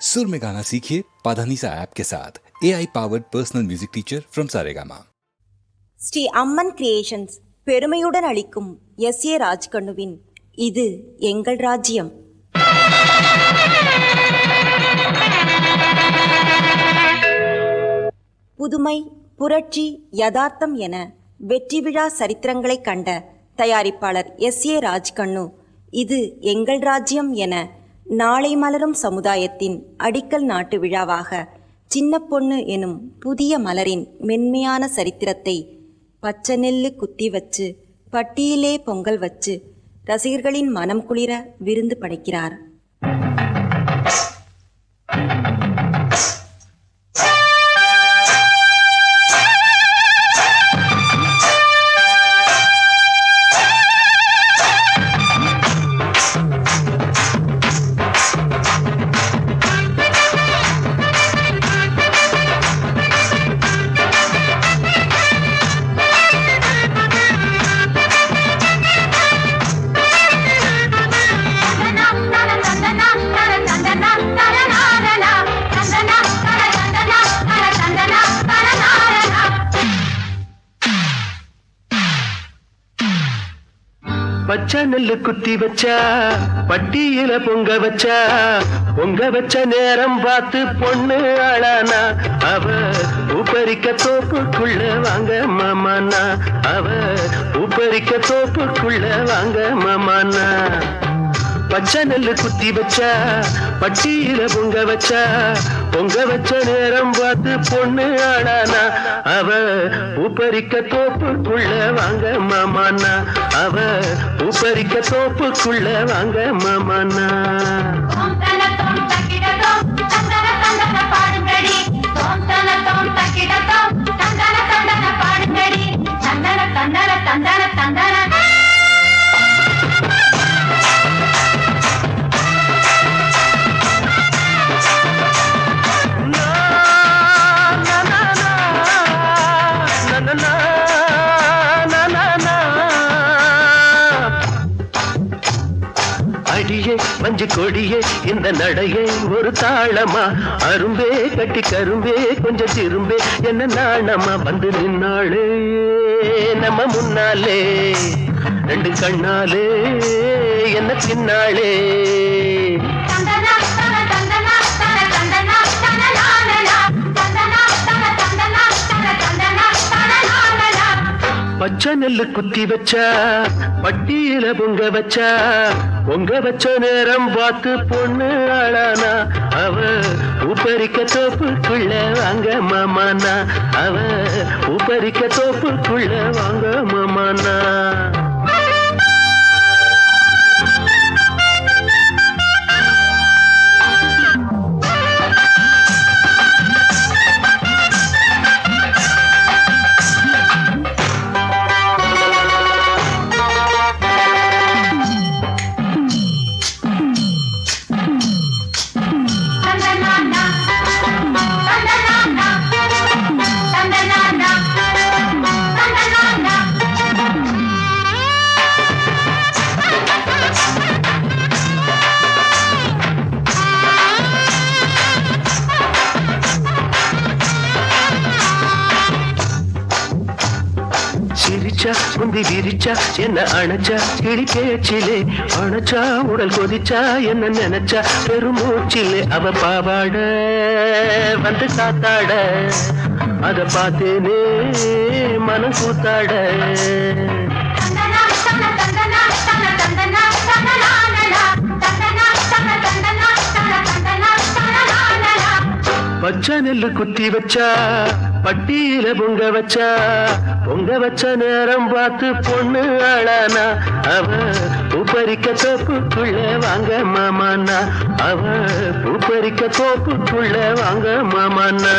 सुर में गाना सीखिए पाधानीसा ऐप के साथ A I powered personal music teacher from Saregama Sri Amman creations பெருமையுடன் அளிக்கும் எஸ் ஏ ராஜ்கண்ணுவின் இது எங்கள் ராஜ்யம் புதுமை புரட்சி யதார்த்தம் என வெற்றி விழா சரித்திரங்களைக் கண்ட தயாரிப்பாளர் எஸ் ஏ ராஜ்கண்ணு இது எங்கள் ராஜ்யம் என நாளை மலரும் சமுதாயத்தின் அடிக்கல் நாட்டு விழாவாக சின்ன பொண்ணு எனும் புதிய மலரின் மென்மையான சரித்திரத்தை பச்சை நெல்லு குத்தி வச்சு பட்டியிலே பொங்கல் வச்சு ரசிகர்களின் மனம் குளிர விருந்து படைக்கிறார். பச்சை நெல்லு குத்தி வச்சா பட்டியில பொங்க வச்சா பொங்க வச்ச நேரம் பார்த்து பொண்ணு ஆளானா. அவ உபரிக்க தோப்புக்குள்ள வாங்க மாமானா. அவ உபரிக்க தோப்புக்குள்ள வாங்க மாமானா. பச்சை நெல்லு குத்தி வச்சா பட்டியில பொங்க வச்சா பொங்க வச்ச நேரம் பார்த்து பொண்ணு ஆளானா. அவ உப்பரிக்க தோப்புக்குள்ள வாங்க மாமானா. அவ உபரிக்க தோப்புக்குள்ள வாங்க மாமானா தந்தன தந்தன அடியே மஞ்சு கொடியே இந்த நடையே ஒரு தாளமா? அரும்பே கட்டி கரும்பே கொஞ்சம் திரும்பே என்ன நாணமா வந்து நின்னாளே? நம்ம முன்னாலே ரெண்டு கண்ணாலே என்ன பின்னாளே? பச்சை நெல்லு குத்தி வச்சா பட்டியில பொங்க வச்சா பொங்க வச்ச நேரம் பார்த்து பொண்ணு ஆளானா. அவ உபரிக்க தோப்புக்குள்ள வாங்க மாமானா. அவ உபரிக்க தோப்புக்குள்ள வாங்க மாமானா. சிரிச்சா முந்தி விரிச்சா என்ன அணைச்சா? கிளி பேச்சிலே அணைச்சா உடல் கொதிச்சா என்ன நினைச்சா? பெருமூச்சிலே அவ பாவாட வந்து சாத்தாட அத பார்த்தேனே மனம் கூத்தாட. பச்சை நெல்ல குத்தி வச்சா பட்டியில பொங்க வச்சா பொங்க வச்ச நேரம் பார்த்து பொண்ணு அழனா. அவ உப்பரிக்க தோப்புக்குள்ள வாங்க மாமானா அவ உப்பரிக்க தோப்புக்குள்ள வாங்க மாமானா